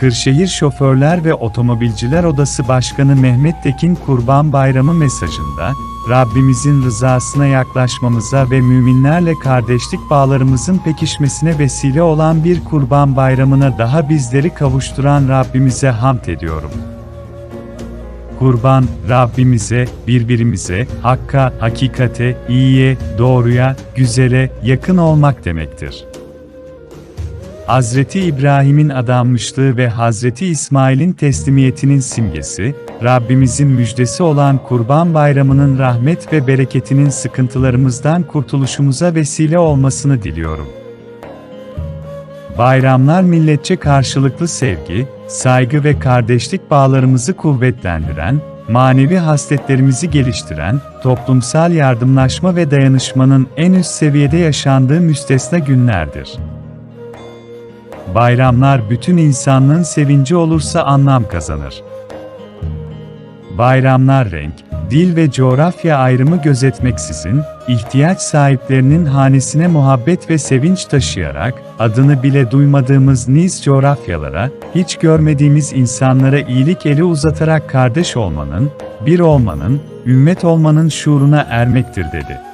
Kırşehir Şoförler ve Otomobilciler Odası Başkanı Mehmet Tekin Kurban Bayramı mesajında, Rabbimizin rızasına yaklaşmamıza ve müminlerle kardeşlik bağlarımızın pekişmesine vesile olan bir kurban bayramına daha bizleri kavuşturan Rabbimize hamd ediyorum. Kurban, Rabbimize, birbirimize, hakka, hakikate, iyiye, doğruya, güzele, yakın olmak demektir. Hazreti İbrahim'in adanmışlığı ve Hazreti İsmail'in teslimiyetinin simgesi, Rabbimizin müjdesi olan Kurban Bayramı'nın rahmet ve bereketinin sıkıntılarımızdan kurtuluşumuza vesile olmasını diliyorum. Bayramlar milletçe karşılıklı sevgi, saygı ve kardeşlik bağlarımızı kuvvetlendiren, manevi hasletlerimizi geliştiren, toplumsal yardımlaşma ve dayanışmanın en üst seviyede yaşandığı müstesna günlerdir. Bayramlar bütün insanlığın sevinci olursa anlam kazanır. Bayramlar renk, dil ve coğrafya ayrımı gözetmeksizin, ihtiyaç sahiplerinin hanesine muhabbet ve sevinç taşıyarak, adını bile duymadığımız niz coğrafyalara, hiç görmediğimiz insanlara iyilik eli uzatarak kardeş olmanın, bir olmanın, ümmet olmanın şuuruna ermektir dedi.